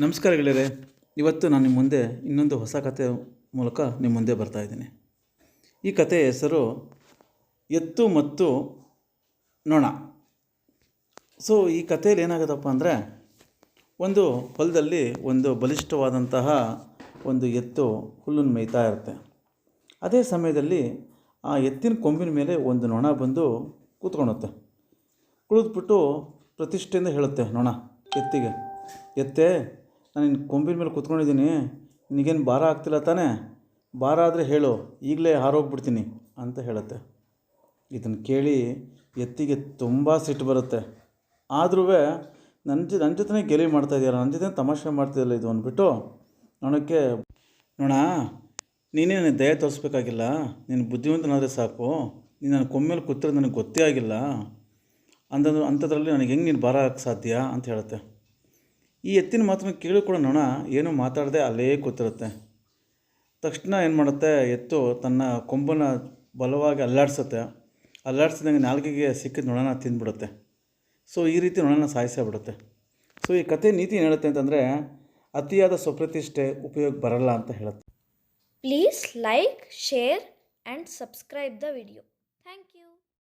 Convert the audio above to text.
ನಮಸ್ಕಾರ ಗೆಳೆಯರೆ. ಇವತ್ತು ನಾನು ನಿಮ್ಮ ಮುಂದೆ ಇನ್ನೊಂದು ಹೊಸ ಕತೆ ಮೂಲಕ ನಿಮ್ಮ ಮುಂದೆ ಬರ್ತಾ ಇದ್ದೀನಿ. ಈ ಕಥೆಯ ಹೆಸರು ಎತ್ತು ಮತ್ತು ನೊಣ. ಸೊ ಈ ಕಥೆಯಲ್ಲಿ ಏನಾಗುತ್ತಪ್ಪ ಅಂದರೆ ಒಂದು ಹೊಲದಲ್ಲಿ ಒಂದು ಬಲಿಷ್ಠವಾದಂತಹ ಒಂದು ಎತ್ತು ಹುಲ್ಲನ್ನು ಮೇಯ್ತಾ ಇರುತ್ತೆ. ಅದೇ ಸಮಯದಲ್ಲಿ ಆ ಎತ್ತಿನ ಕೊಂಬಿನ ಮೇಲೆ ಒಂದು ನೊಣ ಬಂದು ಕೂತ್ಕೊಳುತ್ತೆ ಕುಳಿದ್ಬಿಟ್ಟು ಪ್ರತಿಷ್ಠೆಯಿಂದ ಹೇಳುತ್ತೆ ನೊಣ, ಎತ್ತಿಗೆ. ಎತ್ತೇ ನಾನು ನಿನ್ನ ಕೊಂಬಿನ ಮೇಲೆ ಕೂತ್ಕೊಂಡಿದ್ದೀನಿ, ನಿನಗೇನು ಭಾರ ಆಗ್ತಿಲ್ಲ ತಾನೇ? ಭಾರ ಆದರೆ ಹೇಳು, ಈಗಲೇ ಹಾರೋಗ್ಬಿಡ್ತೀನಿ ಅಂತ ಹೇಳುತ್ತೆ. ಇದನ್ನು ಕೇಳಿ ಎತ್ತಿಗೆ ತುಂಬ ಸಿಟ್ಟು ಬರುತ್ತೆ. ಆದ್ರೂ ನನ್ನ ನನ್ನ ಜೊತೆನೇ ಗೆಲಿ ಮಾಡ್ತಾ ಇದೆಯಲ್ಲ ನನ್ನ ಜೊತೆ ತಮಾಷೆ ಮಾಡ್ತಿದ್ದಲ್ಲ ಇದು ಅಂದ್ಬಿಟ್ಟು ನೋಡೋಕ್ಕೆ ನೋಣ ನೀನೇ ನನಗೆ ದಯ ತೋರಿಸ್ಬೇಕಾಗಿಲ್ಲ, ನೀನು ಬುದ್ಧಿವಂತನಾದರೆ ಸಾಕು, ನೀನು ನನ್ನ ಕೊಂಬೇಲೆ ಕೂತಿರೋದು ನನಗೆ ಗೊತ್ತೇ ಆಗಿಲ್ಲ ಅಂಥದ್ದು ಅಂಥದ್ರಲ್ಲಿ ನನಗೆ ಹೆಂಗೆ ನೀನು ಭಾರ ಸಾಧ್ಯ ಅಂತ ಹೇಳುತ್ತೆ. ಈ ಎತ್ತಿನ ಮಾತನ್ನು ಕೇಳಿ ಕೂಡ ನೊಣ ಏನೂ ಮಾತಾಡದೆ ಅಲ್ಲೇ ಕೂತಿರುತ್ತೆ. ತಕ್ಷಣ ಏನು ಮಾಡುತ್ತೆ? ಎತ್ತು ತನ್ನ ಕೊಂಬನ್ನು ಬಲವಾಗಿ ಅಲ್ಲಾಡ್ಸುತ್ತೆ. ಅಲ್ಲಾಡ್ಸಿದಂಗೆ ನಾಲ್ಗೆಗೆ ಸಿಕ್ಕಿದ ನೊಣನ ತಿಂದ್ಬಿಡುತ್ತೆ. ಸೊ ಈ ರೀತಿ ನೊಣನ ಸಾಯಿಸೇ ಬಿಡುತ್ತೆ. ಸೊ ಈ ಕಥೆ ನೀತಿ ಏನು ಹೇಳುತ್ತೆ ಅಂತಂದರೆ, ಅತಿಯಾದ ಸ್ವಪ್ರತಿಷ್ಠೆ ಉಪಯೋಗ ಬರಲ್ಲ ಅಂತ ಹೇಳುತ್ತೆ. Please like share and subscribe the video.